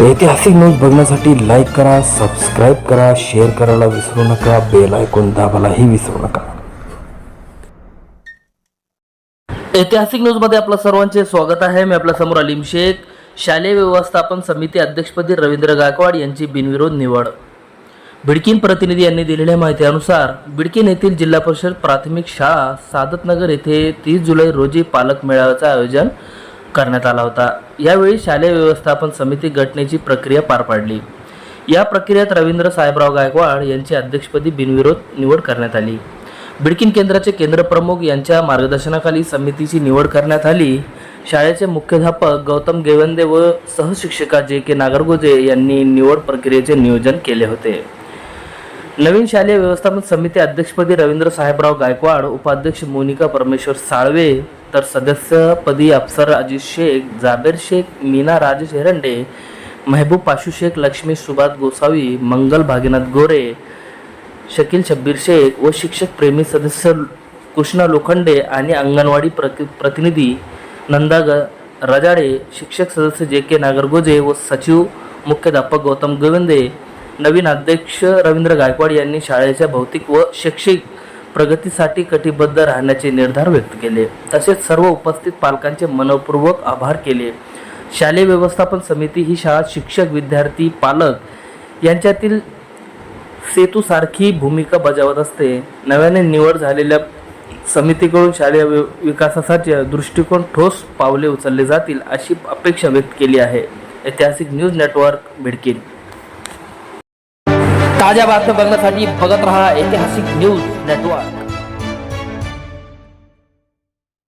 ऐतिहासिक न्यूज बघण्यासाठी लाईक करा सबस्क्राईब करा शेअर करायला विसरू नका बेल ऐकून दाबायलाही विसरू नका. ऐतिहासिक न्यूजमध्ये आपलं सर्वांचे स्वागत आहे. मी आपल्यासमोर अलीम शेख. शालेय व्यवस्थापन समिती अध्यक्षपदी रवींद्र गायकवाड यांची बिनविरोध निवड. बिडकीन प्रतिनिधी यांनी दिलेल्या माहितीनुसार बिडकीन येथील जिल्हा परिषद प्राथमिक शाळा सादतनगर येथे तीस जुलै रोजी पालक मेळाव्याचं आयोजन करण्यात आला होता. यावेळी शालेय व्यवस्थापन समिती गटनेची प्रक्रिया पार पाडली. या प्रक्रियेत रवींद्र साहेबराव गायकवाड यांची अध्यक्षपदी बिनविरोध निवड करण्यात आली. बिडकीन केंद्राचे केंद्रप्रमुख यांच्या मार्गदर्शनाखाली समितीची निवड करण्यात आली. शाळेचे मुख्याध्यापक गौतम गेवंदे व सहशिक्षिका जे के नागरगोजे यांनी निवड प्रक्रियेचे नियोजन केले होते. नवीन शालेय व्यवस्थापन समिती अध्यक्षपदी रवींद्र साहेबराव गायकवाड उपाध्यक्ष मोनिका परमेश्वर साळवे तर सदस्यपदी अफसर अजित शेख जाबेर शेख मीना राजेश हेरंडे महबूब पाशू शेख लक्ष्मी सुभाष गोसावी मंगल भागीनाथ गोरे शकील शब्बीर शेख व शिक्षक प्रेमी सदस्य कृष्णा लोखंडे आणि अंगणवाडी प्रति प्रतिनिधी नंदा ग रजाडे शिक्षक सदस्य जे के नागरगोजे व सचिव मुख्याध्यापक गौतम गोविंदे नवीन अध्यक्ष रवींद्र गायकवाड यांनी शाळेच्या भौतिक व शैक्षिक प्रगतीसाठी कटिबद्ध राहण्याचे निर्धार व्यक्त केले. तसेच सर्व उपस्थित पालकांचे मनपूर्वक आभार केले. शालेय व्यवस्थापन समिती ही शाळा शिक्षक विद्यार्थी पालक यांच्यातील सेतूसारखी भूमिका बजावत असते. नव्याने निवड झालेल्या समितीकडून शालेय वि- विकासासाठी दृष्टिकोन ठोस पावले उचलले जातील अशी अपेक्षा व्यक्त केली आहे. ऐतिहासिक न्यूज नेटवर्क भिडकीन. ताज्या बातम्या बघण्यासाठी बघत रहा ऐतिहासिक न्यूज नेटवर्क.